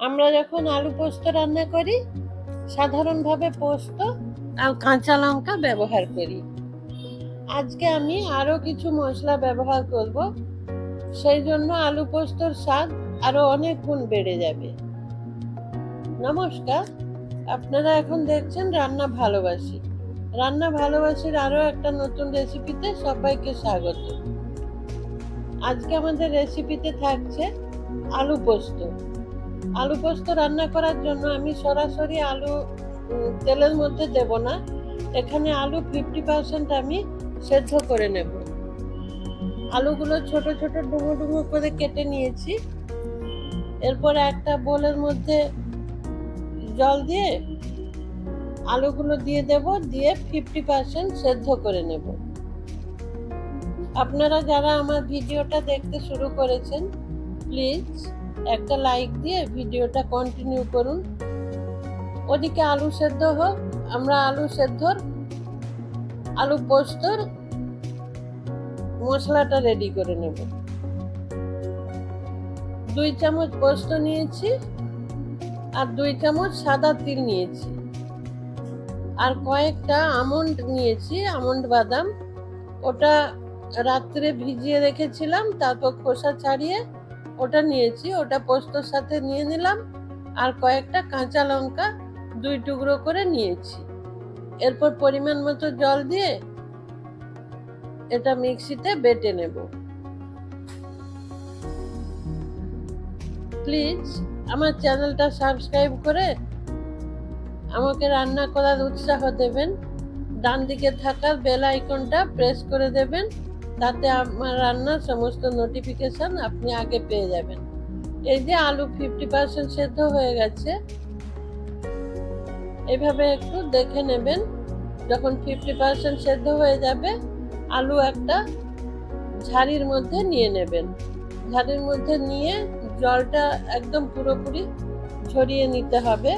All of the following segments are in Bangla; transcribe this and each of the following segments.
আমরা যখন আলু পোস্ত রান্না করি, সাধারণভাবে পোস্ত আর কাঁচা লঙ্কা ব্যবহার করি। আজকে আমি আরও কিছু মশলা ব্যবহার করব, সেই জন্য আলু পোস্তর স্বাদ আরও অনেক গুণ বেড়ে যাবে। নমস্কার, আপনারা এখন দেখছেন রান্না ভালোবাসি। রান্না ভালোবাসির আরও একটা নতুন রেসিপিতে সবাইকে স্বাগত। আজকে আমাদের রেসিপিতে থাকছে আলু পোস্ত। আলু পোস্ত রান্না করার জন্য আমি সরাসরি আলু তেলের মধ্যে দেব না। এখানে আলু ফিফটি পার্সেন্ট আমি সেদ্ধ করে নেব। আলুগুলো ছোট ছোট ডুমো ডুমো করে কেটে নিয়েছি। এরপর একটা বোলের মধ্যে জল দিয়ে আলুগুলো দিয়ে দেব, দিয়ে ফিফটি পার্সেন্ট সেদ্ধ করে নেব। আপনারা যারা আমার ভিডিওটা দেখতে শুরু করেছেন প্লিজ একটা লাইক দিয়ে ভিডিওটা কন্টিনিউ করুন। ওদিকে আলু সেদ্ধ হোক, আমরা আলু সেদ্ধর, আলু পোস্তর মশলাটা রেডি করে নেব। দুই চামচ পোস্ত নিয়েছি আর দুই চামচ সাদা তিল নিয়েছি। আর কয়েকটা আমন্ড নিয়েছি, আমন্ড বাদাম। ওটা রাত্রে ভিজিয়ে রেখেছিলাম, তারপর খোসা ছাড়িয়ে ওটা নিয়েছি, ওটা পোস্তর সাথে নিয়ে নিলাম আর কয়েকটা কাঁচা লঙ্কা দুই টুকরো করে নিয়েছি। এরপর পরিমাণ মতো জল দিয়ে এটা মিক্সিতে বেটে নেব। প্লিজ আমার চ্যানেলটা সাবস্ক্রাইব করে আমাকে রান্না করার উৎসাহ দেবেন। ডান দিকে থাকা বেল আইকনটা প্রেস করে দেবেন। তাতে আমার রান্নার সমস্ত নোটিফিকেশন আপনি আগে পেয়ে যাবেন। এই যে আলু ফিফটি পার্সেন্ট সেদ্ধ হয়ে গেছে। এভাবে একটু দেখে নেবেন, যখন ফিফটি পার্সেন্ট সেদ্ধ হয়ে যাবে, আলু একটা ঝাড়ির মধ্যে নিয়ে নেবেন। ঝাড়ির মধ্যে নিয়ে জলটা একদম পুরোপুরি ছড়িয়ে নিতে হবে।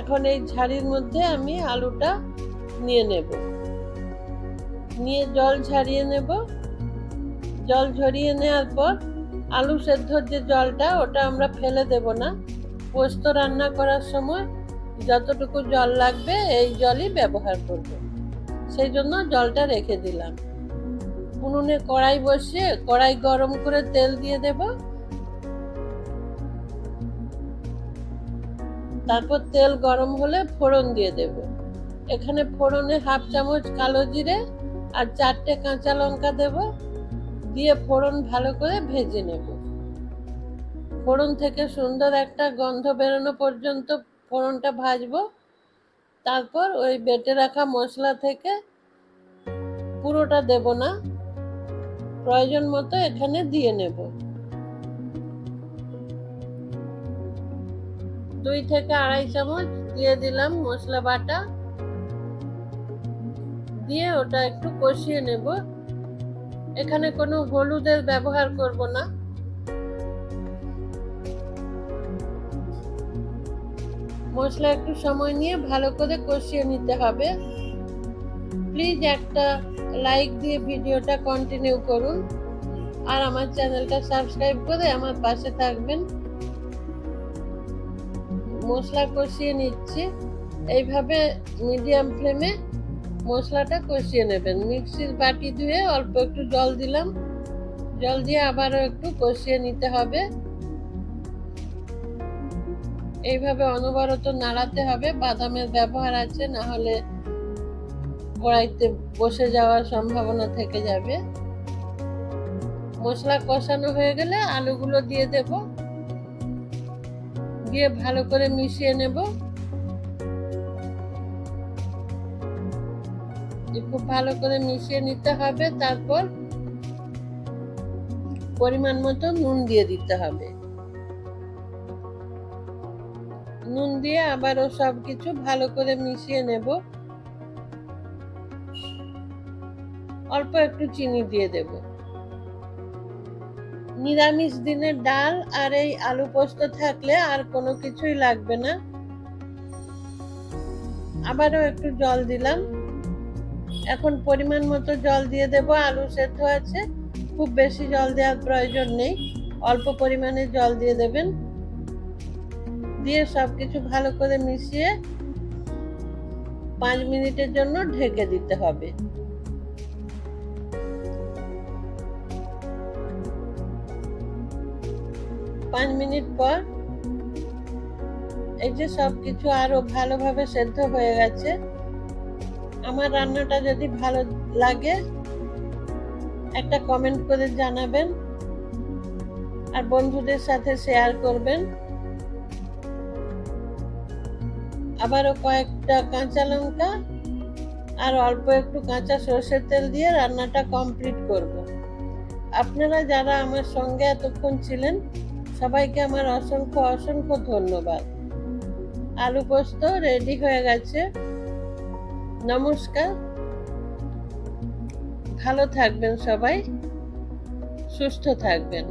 এখন এই ঝাড়ির মধ্যে আমি আলুটা নিয়ে নেব। নিয়ে জল ঝারিয়ে নেব। জল ঝরিয়ে নেওয়ার পর আলু সেদ্ধর যে জলটা, ওটা আমরা ফেলে দেব না। পোস্ত রান্না করার সময় যতটুকু জল লাগবে, এই জলই ব্যবহার করব। সেই জন্য জলটা রেখে দিলাম। উনুনে কড়াই বসিয়ে কড়াই গরম করে তেল দিয়ে দেব। তারপর তেল গরম হলে ফোড়ন দিয়ে দেব। এখানে ফোড়নে হাফ চামচ কালো জিরে আর চারটে কাঁচা লঙ্কা দেব, দিয়ে ফোড়ন ভালো করে ভেজে নেব। ফোড়ন থেকে সুন্দর একটা গন্ধ বেরোনো পর্যন্ত ফোড়নটা ভাজবো। তারপর ওই বেটে রাখা মশলা থেকে পুরোটা দেব না, প্রয়োজন মতো এখানে দিয়ে নেব। দুই থেকে আড়াই চামচ দিয়ে দিলাম মশলা বাটা। দিয়ে ওটা একটু কষিয়ে নেব। এখানে কোনো হলুদের ব্যবহার করব না। মশলা একটু সময় নিয়ে ভালো করে কষিয়ে নিতে হবে। প্লিজ একটা লাইক দিয়ে ভিডিওটা কন্টিনিউ করুন। আর আমার চ্যানেলটা সাবস্ক্রাইব করে আমার পাশে থাকবেন। মশলা কষিয়ে নিচ্ছি। এইভাবে মিডিয়াম ফ্লেমে মশলাটা কষিয়ে নেবেন। মিক্সির বাটি ধুয়ে অল্প একটু জল দিলাম। জল দিয়ে আবারও একটু কষিয়ে নিতে হবে। এইভাবে অনবরত নাড়াতে হবে। বাদামের ব্যবহার আছে, না হলে কড়াইতে বসে যাওয়ার সম্ভাবনা থেকে যাবে। মশলা কষানো হয়ে গেলে আলুগুলো দিয়ে দেব। দিয়ে ভালো করে মিশিয়ে নেব। খুব ভালো করে মিশিয়ে নিতে হবে, তারপর পরিমাণ মতো নুন দিয়ে দিতে হবে। নুন দিয়ে আবারও সব কিছু ভালো করে মিশিয়ে নেব। অল্প একটু চিনি দিয়ে দেব। নিরামিষ দিনের ডাল আর এই আলু পোস্ত থাকলে আর কোনো কিছুই লাগবে না। আবারও একটু জল দিলাম। এখন পরিমাণ মতো জল দিয়ে দেব, আলু সেদ্ধ আছে, খুব বেশি জল দেওয়ার প্রয়োজন নেই, অল্প পরিমাণে জল দিয়ে দেবেন। দিয়ে সব কিছু ভালো করে মিশিয়ে পাঁচ মিনিটের জন্য ঢেকে দিতে হবে। পাঁচ মিনিট পর এই যে সব কিছু আরও ভালোভাবে সেদ্ধ হয়ে গেছে আমার রান্নাটা যদি ভালো লাগে, একটা কমেন্ট করে জানাবেন আর বন্ধুদের সাথে শেয়ার করবেন। আবারও কয়েকটা কাঁচা লঙ্কা আর অল্প একটু কাঁচা সর্ষের তেল দিয়ে রান্নাটা কমপ্লিট করব। আপনারা যারা আমার সঙ্গে এতক্ষণ ছিলেন, সবাইকে আমার অসংখ্য অসংখ্য ধন্যবাদ। আলু পোস্ত রেডি হয়ে গেছে। নমস্কার। ভালো থাকবেন সবাই সুস্থ থাকবেন।